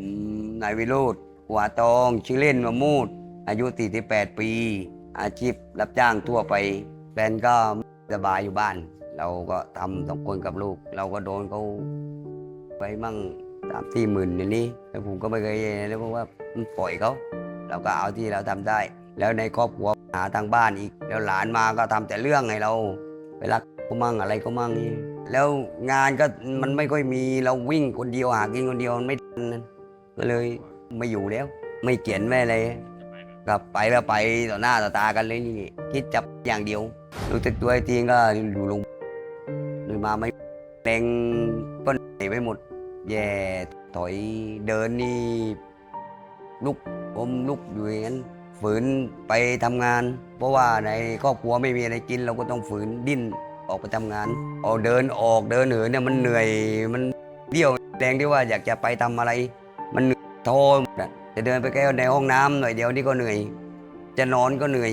ผมนายวิโรธหัวตอง ชื่อเล่นมามูด อายุ 48 ปี อาชีพรับจ้างทั่วไปแฟนก็สบายอยู่บ้าน เราก็ทำต้องคนกับลูก เราก็โดนเขาไปมั่งสามสี่หมื่นอย่างนี้แล้วผมก็ไม่เคยแล้วเพราะว่าปล่อยเขาเราก็เอาที่เราทำได้ แล้วในครอบครัวหาทางบ้านอีก แล้วหลานมาก็ทำแต่เรื่องให้เราไปรักก็มั่งอะไรก็มั่งนี่แล้วงานก็มันไม่ค่อยมีเราวิ่งคนเดียวหากินคนเดียวมันไม่ทันนะ ก็เลยไม่อยู่แล้ว ไม่เขียนไม่อะไรกลับไปแล้วไปต่อหน้าต่อตากันเลยนี่คิดจับอย่างเดียวรู้สึกตัวอีกทีก็อยู่ลงเลยมาไม่แรงก็ไหนไปหมด แย่ถอยเดินนี่ลุกอมลุกอยู่อย่างนั้นฝืนไปทำงาน เพราะว่าในครอบครัวไม่มีอะไรกินเราก็ต้องฝืนดิ้นออกไปทำงาน ออกเดินออกเดินเหินเนี่ยมันเหนื่อยมันเดี่ยวแรงที่ว่าอยากจะไปทำอะไร ท้อจะเดินไปแค่ในห้องน้ำหน่อยเดียวนี่ก็เหนื่อย จะนอนก็เหนื่อย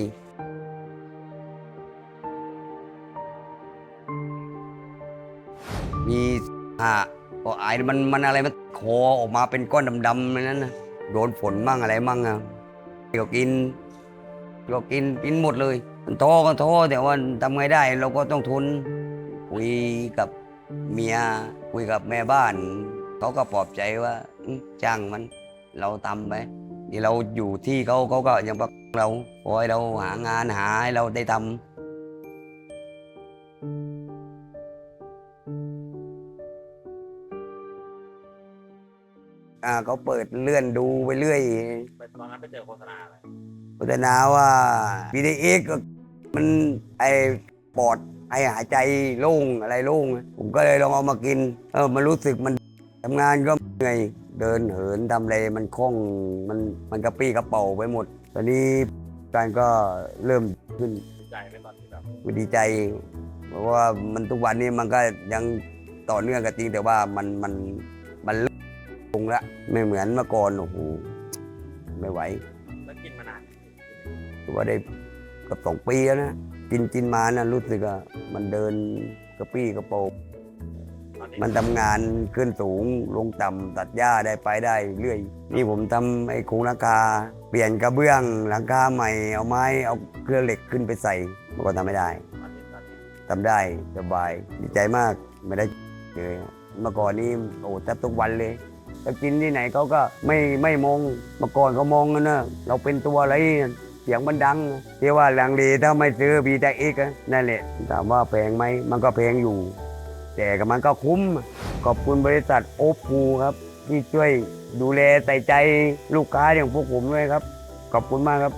มีอ่าพอไอ้มันมันอะไรมันคอออกมาเป็นก้อนดำๆในนั้นนะโดนฝนมั่งอะไรมั่งอะก็กินก็กินกินหมดเลย มันท้อก็ท้อแต่ว่าทำไงได้เราก็ต้องทนคุยกับเมียคุยกับแม่บ้านเขาก็ปลอบใจว่าจ้างมัน เราทำไปนี่เราอยู่ที่เขาเขาก็ยังประเราขอให้เราหางานหาให้เราได้ทำอ่าเขาเปิดเลื่อนดูไปเรื่อยไปตอนนั้นไปเจอโฆษณาอะไรโฆษณาว่า BDX ก็มันไอปอดไอหายใจโล่งอะไรโล่ง ผมก็เลยลองเอามากิน เออมันรู้สึกมันทำงานก็เหนื่อย เดินเหินทำอะไรมันคล่องมันมันกระปี้กระเป๋าไปหมด ตอนนี้การก็เริ่มขึ้นดีใจไหมตอนที่แบบดีใจ เพราะว่ามันทุกวันนี้มันก็ยังต่อเนื่องกันจริงแต่ว่ามันมันมันเริ่มลงละไม่เหมือนเมื่อก่อนโอ้โหไม่ไหวแล้วกินมานานถือว่าได้กับสองปีแล้วนะกินกินมานะรู้สึกว่ามันเดินกระปี้กระโปรงตอ มันทำงานขึ้นสูงลงต่ำตัดหญ้าได้ไปได้เรื่อย นี่ผมทำไอ้โครงหลังคา เปลี่ยนกระเบื้องหลังคาใหม่เอาไม้เอาเครื่องเหล็กขึ้นไปใส่เมื่อก่อนทำไม่ได้ตอนนี้ตอนนี้ทำได้สบายดีใจมากไม่ได้เลยเมื่อก่อนนี้โอ้แทบทุกวันเลยจะกินที่ไหนเขาก็ไม่ไม่มองเมื่อก่อนเขามองกันนะเราเป็นตัวอะไรเสียงมันดังที่ว่าหลังดีถ้าไม่ซื้อบีแต่เอกนั่นแหละถามว่าแพงไหมมันก็แพงอยู่ แต่ก็มันก็คุ้ม ขอบคุณบริษัทโอปูครับ ที่ช่วยดูแลใส่ใจลูกค้าอย่างพวกผมด้วยครับ ขอบคุณมากครับ